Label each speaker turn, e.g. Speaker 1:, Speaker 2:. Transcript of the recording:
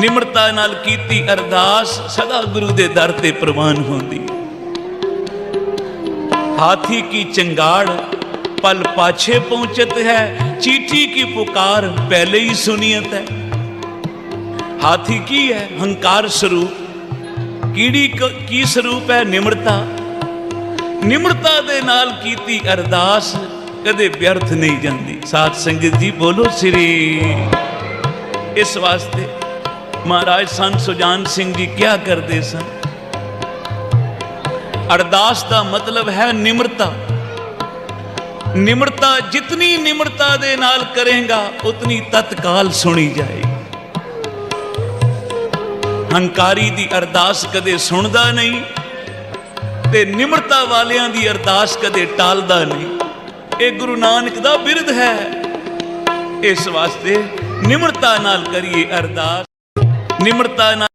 Speaker 1: ਨਿਮਰਤਾ ਨਾਲ ਕੀਤੀ ਅਰਦਾਸ ਸਦਾ ਗੁਰੂ ਦੇ ਦਰ ਤੇ ਪ੍ਰਵਾਨ ਹੁੰਦੀ ਹਾਥੀ ਕੀ ਚੰਗਾੜ ਪਲ ਪਾਛੇ ਪਹੁੰਚਤ ਹੈ ਚੀਟੀ ਕੀ ਪੁਕਾਰ ਪਹਿਲੇ ਹੀ ਸੁਨੀਤ ਹੈ। ਹਾਥੀ ਕੀ ਹੈ ਹੰਕਾਰ ਸਰੂਪ, ਕੀੜੀ ਕੀ ਸਰੂਪ ਹੈ ਨਿਮਰਤਾ? ਨਿਮਰਤਾ ਦੇ ਨਾਲ ਕੀਤੀ ਅਰਦਾਸ ਕਦੇ ਵਿਅਰਥ ਨਹੀਂ ਜਾਂਦੀ। ਸਾਧ ਸੰਗਤ ਜੀ ਬੋਲੋ ਸ੍ਰੀ। ਇਸ ਵਾਸਤੇ ਮਹਾਰਾਜ ਸੰਤ ਸੁਜਾਨ ਸਿੰਘ ਜੀ ਕਿਹਾ ਕਰਦੇ ਸਨ? ਅਰਦਾਸ ਦਾ ਮਤਲਬ ਹੈ ਨਿਮਰਤਾ। ਨਿਮਰਤਾ ਜਿਤਨੀ ਨਿਮਰਤਾ ਦੇ ਨਾਲ ਕਰੇਗਾ, ਉਤਨੀ ਤਤਕਾਲ ਸੁਣੀ ਜਾਏਗੀ। ਹੰਕਾਰੀ ਦੀ ਅਰਦਾਸ ਕਦੇ ਸੁਣਦਾ ਨਹੀਂ ਤੇ ਨਿਮਰਤਾ ਵਾਲਿਆਂ ਦੀ ਅਰਦਾਸ ਕਦੇ ਟਾਲਦਾ ਨਹੀਂ। ਇਹ ਗੁਰੂ ਨਾਨਕ ਦਾ ਬਿਰਧ ਹੈ। ਇਸ ਵਾਸਤੇ ਨਿਮਰਤਾ ਨਾਲ ਕਰੀਏ ਅਰਦਾਸ। ਨਿਮਰਤਾ ਨਾਲ